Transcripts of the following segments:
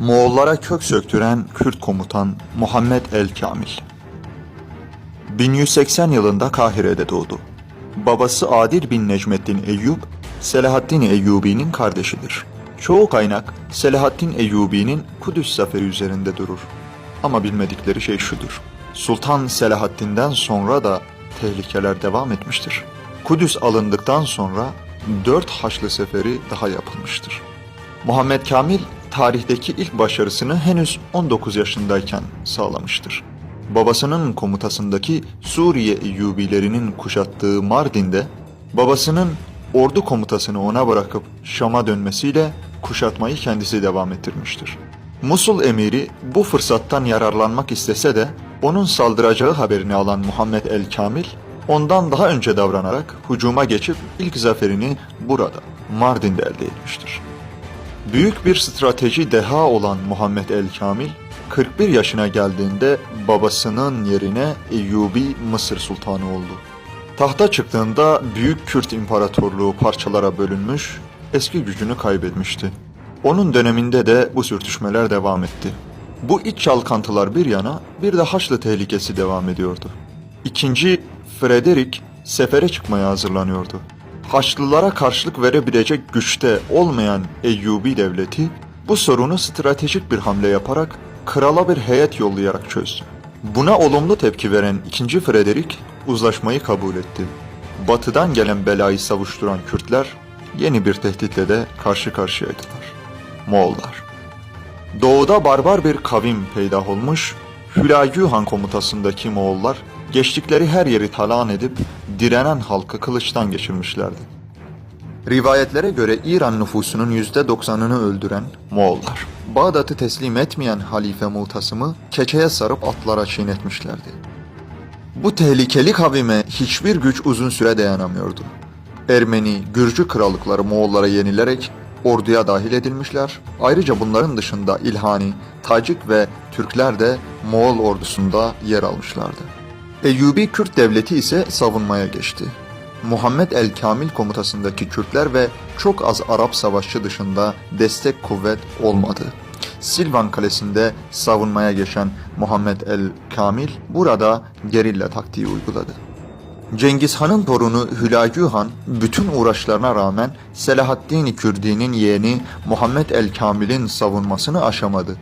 Moğollara kök söktüren Kürt komutan Muhammed el Kamil. 1180 yılında Kahire'de doğdu. Babası Adil bin Necmettin Eyyub, Selahaddin Eyyubi'nin kardeşidir. Çoğu kaynak Selahaddin Eyyubi'nin Kudüs zaferi üzerinde durur. Ama bilmedikleri şey şudur. Sultan Selahaddin'den sonra da tehlikeler devam etmiştir. Kudüs alındıktan sonra dört Haçlı seferi daha yapılmıştır. Muhammed Kamil tarihteki ilk başarısını henüz 19 yaşındayken sağlamıştır. Babasının komutasındaki Suriye Eyyubilerinin kuşattığı Mardin'de babasının ordu komutasını ona bırakıp Şam'a dönmesiyle kuşatmayı kendisi devam ettirmiştir. Musul emiri bu fırsattan yararlanmak istese de onun saldıracağı haberini alan Muhammed el Kamil ondan daha önce davranarak hücuma geçip ilk zaferini burada Mardin'de elde etmiştir. Büyük bir strateji deha olan Muhammed el Kamil 41 yaşına geldiğinde babasının yerine Eyyubi Mısır Sultanı oldu. Tahta çıktığında Büyük Kürt İmparatorluğu parçalara bölünmüş, eski gücünü kaybetmişti. Onun döneminde de bu sürtüşmeler devam etti. Bu iç çalkantılar bir yana bir de Haçlı tehlikesi devam ediyordu. İkinci Frederick sefere çıkmaya hazırlanıyordu. Haçlılara karşılık verebilecek güçte olmayan Eyyubi devleti bu sorunu stratejik bir hamle yaparak krala bir heyet yollayarak çözdü. Buna olumlu tepki veren 2. Frederick uzlaşmayı kabul etti. Batıdan gelen belayı savuşturan Kürtler yeni bir tehditle de karşı karşıyaydılar. Moğollar. Doğuda barbar bir kavim peydah olmuş, Hülayü Han komutasındaki Moğollar geçtikleri her yeri talan edip direnen halkı kılıçtan geçirmişlerdi. Rivayetlere göre İran nüfusunun %90'ını öldüren Moğollar, Bağdat'ı teslim etmeyen Halife Mutasım'ı keçeye sarıp atlara çiğnetmişlerdi. Bu tehlikeli kavime hiçbir güç uzun süre dayanamıyordu. Ermeni, Gürcü krallıkları Moğollara yenilerek orduya dahil edilmişler. Ayrıca bunların dışında İlhani, Tacik ve Türkler de Moğol ordusunda yer almışlardı. Eyyubi Kürt devleti ise savunmaya geçti. Muhammed el Kamil komutasındaki Kürtler ve çok az Arap savaşçı dışında destek kuvvet olmadı. Silvan Kalesi'nde savunmaya geçen Muhammed el Kamil burada gerilla taktiği uyguladı. Cengiz Han'ın torunu Hülayü Han bütün uğraşlarına rağmen Selahaddin Kürdi'nin yeğeni Muhammed el Kamil'in savunmasını aşamadı.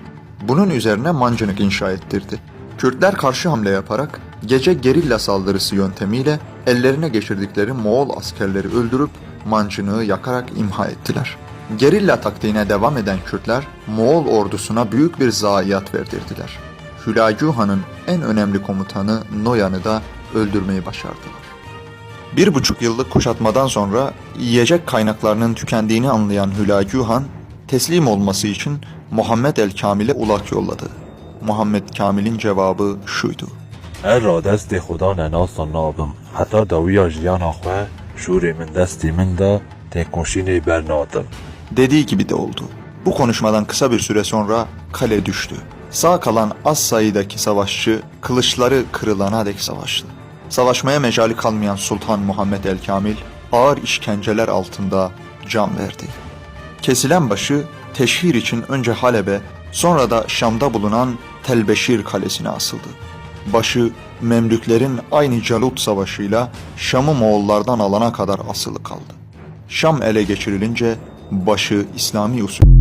Bunun üzerine mancınık inşa ettirdi. Kürtler karşı hamle yaparak gece gerilla saldırısı yöntemiyle ellerine geçirdikleri Moğol askerleri öldürüp mancınığı yakarak imha ettiler. Gerilla taktiğine devam eden Kürtler Moğol ordusuna büyük bir zayiat verdirdiler. Hülayü Han'ın en önemli komutanı Noyan'ı da öldürmeyi başardılar. Bir buçuk yıllık kuşatmadan sonra yiyecek kaynaklarının tükendiğini anlayan Hülayü Han, teslim olması için Muhammed el Kamil'e ulak yolladı. Muhammed Kamil'in cevabı şuydu. Ero desti xuda nenasa nabim. Hatta daviya jiyana xwe şûrê min destî min de têkoşînê bernadim. Dediği gibi de oldu. Bu konuşmadan kısa bir süre sonra kale düştü. Sağ kalan az sayıdaki savaşçı kılıçları kırılana dek savaştı. Savaşmaya mecali kalmayan Sultan Muhammed El Kamil ağır işkenceler altında can verdi. Kesilen başı teşhir için önce Halep'e sonra da Şam'da bulunan Telbeşir kalesine asıldı. Başı Memlüklerin aynı Calut Savaşı'yla Şam'ı Moğollardan alana kadar asılı kaldı. Şam ele geçirilince başı İslami usul